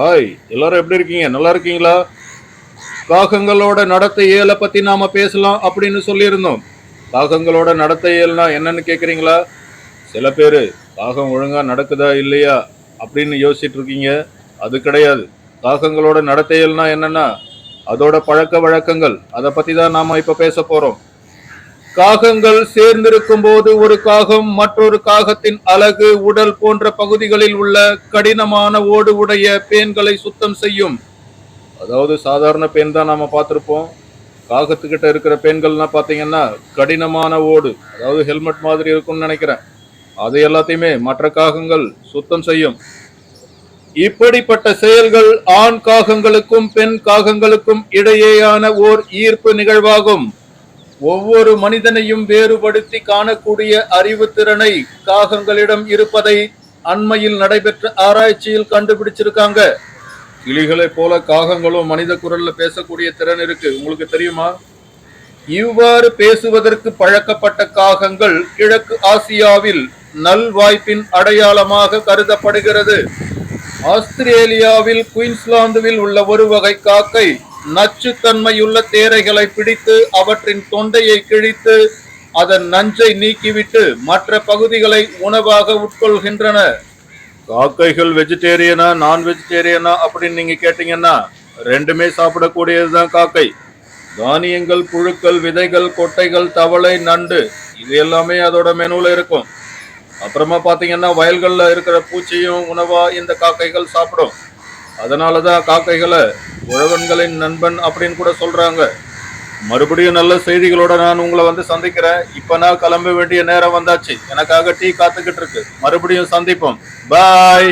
Hi எல்லாரும் எப்படி இருக்கீங்க? நல்லா இருக்கீங்களா? காகங்களோட நடத்தை இயலை பற்றி நாம் பேசலாம் அப்படின்னு சொல்லியிருந்தோம். காகங்களோட நடத்தை இயல்னா என்னன்னு கேட்குறீங்களா சில பேர் காகம் ஒழுங்காக நடக்குதா இல்லையா அப்படின்னு யோசிச்சுட்டு இருக்கீங்க. அது கிடையாது. காகங்களோட நடத்தை இயல்னா என்னன்னா அதோட பழக்க வழக்கங்கள் அதை பற்றி தான் நாம் இப்போ பேச போகிறோம் காகங்கள் சேர்ந்திருக்கும் போது ஒரு காகம் மற்றொரு காகத்தின் அழகு உடல் போன்ற பகுதிகளில் உள்ள கடினமான ஓடு உடைய பேன்களை சுத்தம் செய்யும். அதாவது சாதாரண பேன் தான் நாம பார்த்துருப்போம். காகத்துக்கிட்ட இருக்கிற பேன்கள்னா பார்த்தீங்கன்னா கடினமான ஓடு அதாவது ஹெல்மெட் மாதிரி இருக்கும்னு நினைக்கிறேன். அது எல்லாத்தையுமே மற்ற காகங்கள் சுத்தம் செய்யும். இப்படிப்பட்ட செயல்கள் ஆண் காகங்களுக்கும் பெண் காகங்களுக்கும் இடையேயான ஓர் ஈர்ப்பு நிகழ்வாகும். ஒவ்வொரு மனிதனையும் வேறுபடுத்தி காணக்கூடிய அறிவு திறனை காகங்களிடம் இருப்பதை அண்மையில் நடைபெற்ற ஆராய்ச்சியில் கண்டுபிடிச்சிருக்காங்க. கிளிகளை போல காகங்களும் மனித குரல்ல பேசக்கூடிய திறன் இருக்கு. உங்களுக்கு தெரியுமா? இவ்வாறு பேசுவதற்கு பழக்கப்பட்ட காகங்கள் கிழக்கு ஆசியாவில் நல்வாய்ப்பின் அடையாளமாக கருதப்படுகிறது. ஆஸ்திரேலியாவில் குயின்ஸ்லாந்துவில் உள்ள ஒரு வகை காக்கை நச்சுத்தன்மையுள்ள தேரைகளை பிடித்து அவற்றின் தொண்டையை கிழித்து அதன் நஞ்சை நீக்கிவிட்டு மற்ற பகுதிகளை உணவாக உட்கொள்கின்றன. காக்கைகள் வெஜிடேரியனா நான் வெஜிடேரியனா அப்படின்னு நீங்க கேட்டீங்கன்னா ரெண்டுமே சாப்பிடக்கூடியதுதான் காக்கை. தானியங்கள் புழுக்கள் விதைகள் கொட்டைகள் தவளை நண்டு இது எல்லாமே அதோட மெனுல இருக்கும். அப்புறமா பாத்தீங்கன்னா வயல்களில் இருக்கிற பூச்சியும் உணவா இந்த காக்கைகள் சாப்பிடும். அதனாலதான் காக்கைகளை உழவன்களின் நண்பன் அப்படின்னு கூட சொல்கிறாங்க மறுபடியும் நல்ல செய்திகளோட நான் உங்களை வந்து சந்திக்கிறேன். இப்போ நான் கிளம்ப வேண்டிய நேரம் வந்தாச்சு. எனக்காக டீ காத்துக்கிட்டு இருக்கு. மறுபடியும் சந்திப்போம். பாய்